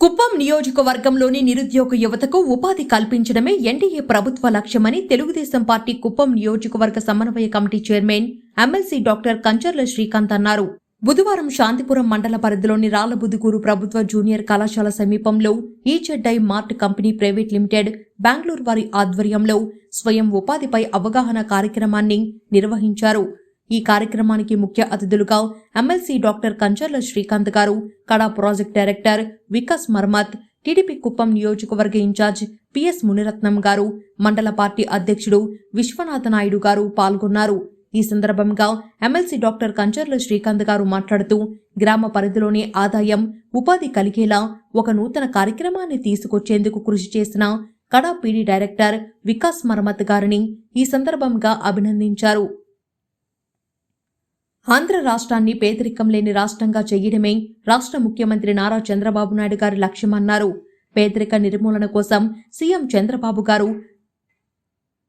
కుప్పం నియోజకవర్గంలోని నిరుద్యోగ యువతకు ఉపాధి కల్పించడమే ఎన్డీఏ ప్రభుత్వ లక్ష్యమని తెలుగుదేశం పార్టీ కుప్పం నియోజకవర్గ సమన్వయ committee chairman MLC doctor Kancharla Srikanth అన్నారు. బుధవారం శాంతిపురం మండల పరిధిలోని రాళ్ళబుదుగూరు ప్రభుత్వ జూనియర్ కళాశాల సమీపంలో ఈ చెడ్డై mart company private limited Bengaluru వారి ఆధ్వర్యంలో స్వయం ఉపాధిపై అవగాహన కార్యక్రమాన్ని నిర్వహించారు. ఈ కార్యక్రమానికి ముఖ్య అతిథులుగా MLC doctor Kancharla Srikanth garu KADA project director Vikas Marmat TDP Kuppam నియోజకవర్గ ఇన్ఛార్జ్ పిఎస్ మునిరత్నం గారు మండల పార్టీ అధ్యక్షుడు విశ్వనాథ నాయుడు గారు పాల్గొన్నారు. ఈ సందర్భంగా ఎమ్మెల్సీ డాక్టర్ కంచర్ల శ్రీకాంత్ గారు మాట్లాడుతూ గ్రామ పరిధిలోని ఆదాయం ఉపాధి కలిగేలా ఒక నూతన కార్యక్రమాన్ని తీసుకొచ్చేందుకు కృషి చేసిన కడా పీడీ డైరెక్టర్ వికాస్ మరమత్ గారిని ఈ సందర్భంగా అభినందించారు. ఆంధ్ర రాష్ట్రాన్ని పేదరికం లేని రాష్ట్రంగా చేయడమే రాష్ట్ర ముఖ్యమంత్రి నారా చంద్రబాబు నాయుడు గారి లక్ష్యమన్నారు. పేదరిక నిర్మూలన కోసం సీఎం చంద్రబాబు గారు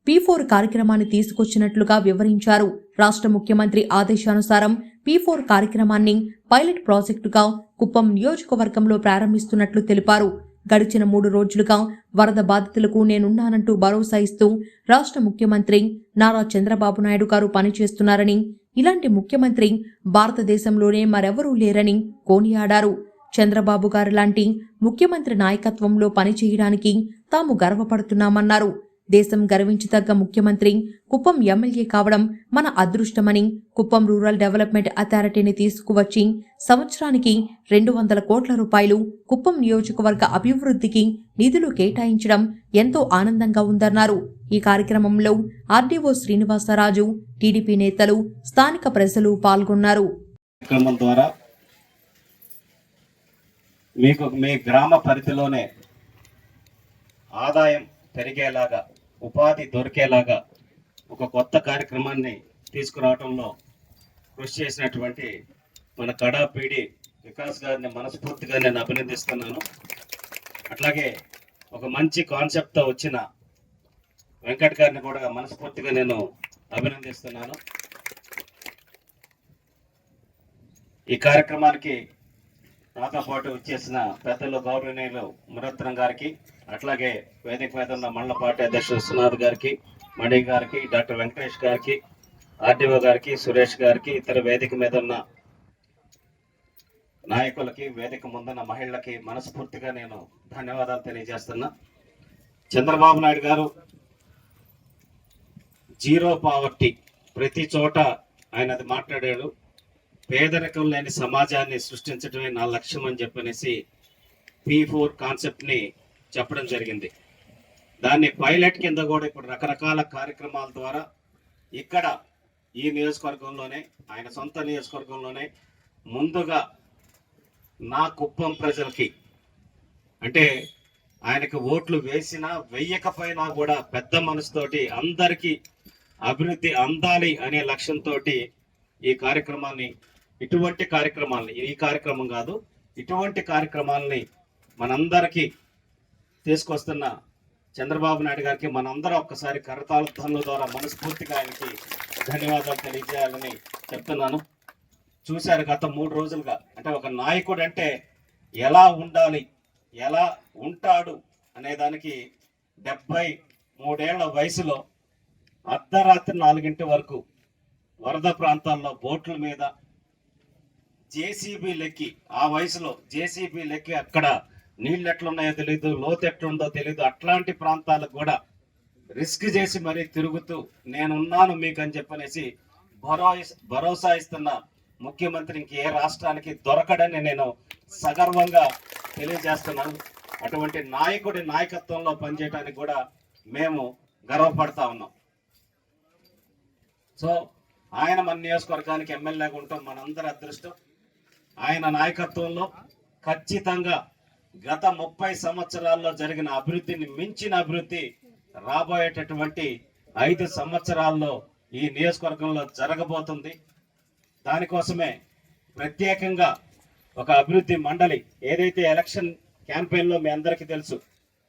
పీ ఫోర్ కార్యక్రమాన్ని తీసుకొచ్చినట్లుగా వివరించారు. రాష్ట్ర ముఖ్యమంత్రి ఆదేశానుసారం పీ ఫోర్ కార్యక్రమాన్ని పైలట్ ప్రాజెక్టుగా కుప్పం నియోజకవర్గంలో ప్రారంభిస్తున్నట్లు తెలిపారు. గడిచిన మూడు రోజులుగా వరద బాధితులకు నేనున్నానంటూ భరోసా ఇస్తూ రాష్ట్ర ముఖ్యమంత్రి నారా చంద్రబాబు నాయుడు గారు పనిచేస్తున్నారని ఇలాంటి ముఖ్యమంత్రి భారతదేశంలోనే మరెవరూ లేరని కోనియాడారు. చంద్రబాబు గారు లాంటి ముఖ్యమంత్రి నాయకత్వంలో పనిచేయడానికి తాము గర్వపడుతున్నామన్నారు. దేశం గర్వించదగ్గ ముఖ్యమంత్రి కుప్పం ఎమ్మెల్యే కావడం మన అదృష్టమని కుప్పం రూరల్ డెవలప్మెంట్ అథారిటీని తీసుకువచ్చి సంవత్సరానికి రెండు వందల కోట్ల రూపాయలు కుప్పం నియోజకవర్గ అభివృద్ధికి నిధులు కేటాయించడం ఎంతో ఆనందంగా ఉందన్నారు. ఈ కార్యక్రమంలో ఆర్డీఓ శ్రీనివాసరాజు టీడీపీ నేతలు స్థానిక ప్రజలు పాల్గొన్నారు. ద్వారా మీకు మీ గ్రామ పరిధిలోనే ఆదాయం పెరిగేలాగా ఉపాధి దొరికేలాగా ఒక కొత్త కార్యక్రమాన్ని తీసుకురావడంలో కృషి చేసినటువంటి మన కడాపీడి వికాస్ గారిని మనస్ఫూర్తిగా నేను అభినందిస్తున్నాను. అట్లాగే ఒక మంచి కాన్సెప్ట్తో వచ్చిన వెంకట్ గారిని కూడా మనస్ఫూర్తిగా నేను అభినందిస్తున్నాను. ఈ కార్యక్రమానికి నాతో పాటు వచ్చేసిన పెద్దలు గౌరవనీయులు మురత్నం గారికి అట్లాగే వేదిక మీద ఉన్న మండల పార్టీ అధ్యక్షుడు సునాథ్ గారికి మణి గారికి డాక్టర్ వెంకటేష్ గారికి ఆర్డీఓ గారికి సురేష్ గారికి ఇతర వేదిక మీద ఉన్న నాయకులకి వేదిక ముందున్న మహిళలకి మనస్ఫూర్తిగా నేను ధన్యవాదాలు తెలియజేస్తున్నా. చంద్రబాబు నాయుడు గారు జీరో పావర్టీ. ప్రతి చోట ఆయన అది మాట్లాడాడు. పేదరికం లేని సమాజాన్ని సృష్టించడమే నా లక్ష్యం అని చెప్పనేసి పీ ఫోర్ కాన్సెప్ట్ని చెప్పడం జరిగింది. దాన్ని పైలట్ కింద కూడా ఇప్పుడు రకరకాల కార్యక్రమాల ద్వారా ఇక్కడ ఈ నియోజకవర్గంలోనే ఆయన సొంత నియోజకవర్గంలోనే ముందుగా నా కుప్పం ప్రజలకి అంటే ఆయనకు ఓట్లు వేసినా వెయ్యకపోయినా కూడా పెద్ద మనసుతోటి అందరికీ అభివృద్ధి అందాలి అనే లక్ష్యంతో ఈ కార్యక్రమాన్ని ఇటువంటి కార్యక్రమాలని ఈ కార్యక్రమం కాదు ఇటువంటి కార్యక్రమాలని మనందరికీ తీసుకొస్తున్న చంద్రబాబు నాయుడు గారికి మనందరం ఒక్కసారి కరతాళ ద్వారా మనస్ఫూర్తిగా ఆయనకి ధన్యవాదాలు తెలియజేయాలని చెప్తున్నాను. చూశారు గత మూడు రోజులుగా అంటే ఒక నాయకుడు అంటే ఎలా ఉండాలి ఎలా ఉంటాడు అనే దానికి డెబ్బై మూడేళ్ళ వయసులో అర్ధరాత్రి నాలుగింటి వరకు వరద ప్రాంతాల్లో బోట్ల మీద జేసీబీ లెక్కి ఆ వయసులో జేసీబీ లెక్కి అక్కడ నీళ్ళు ఎట్లున్నాయో తెలియదు లోతు ఎట్లుందో తెలియదు అట్లాంటి ప్రాంతాలకు కూడా రిస్క్ చేసి మరీ తిరుగుతూ నేనున్నాను మీకు అని చెప్పనేసి భరో భరోసా ఇస్తున్న ముఖ్యమంత్రి ఏ రాష్ట్రానికి దొరకడని నేను సగర్వంగా తెలియజేస్తున్నాను. అటువంటి నాయకుడి నాయకత్వంలో పనిచేయడానికి కూడా మేము గర్వపడతా ఉన్నాం. సో ఆయన మన నియోజకవర్గానికి ఎమ్మెల్యేగా ఉంటాం మనందరి అదృష్టం. ఆయన నాయకత్వంలో ఖచ్చితంగా గత ముప్పై సంవత్సరాల్లో జరిగిన అభివృద్ధిని మించిన అభివృద్ధి రాబోయేటటువంటి ఐదు సంవత్సరాల్లో ఈ నియోజకవర్గంలో జరగబోతుంది. దానికోసమే ప్రత్యేకంగా ఒక అభివృద్ధి మండలి ఏదైతే ఎలక్షన్ క్యాంపెయిన్లో మీ అందరికీ తెలుసు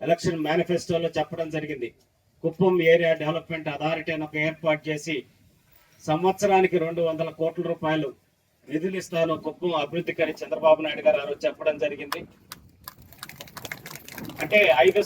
ఎలక్షన్ మేనిఫెస్టోలో చెప్పడం జరిగింది. కుప్పం ఏరియా డెవలప్మెంట్ అథారిటీ అని ఒక ఏర్పాటు చేసి సంవత్సరానికి రెండు వందల కోట్ల రూపాయలు నిధులు ఇస్తాను అభివృద్ధి అభివృద్ధికని చంద్రబాబు నాయుడు గారు ఆ రోజు చెప్పడం జరిగింది. అంటే ఐదు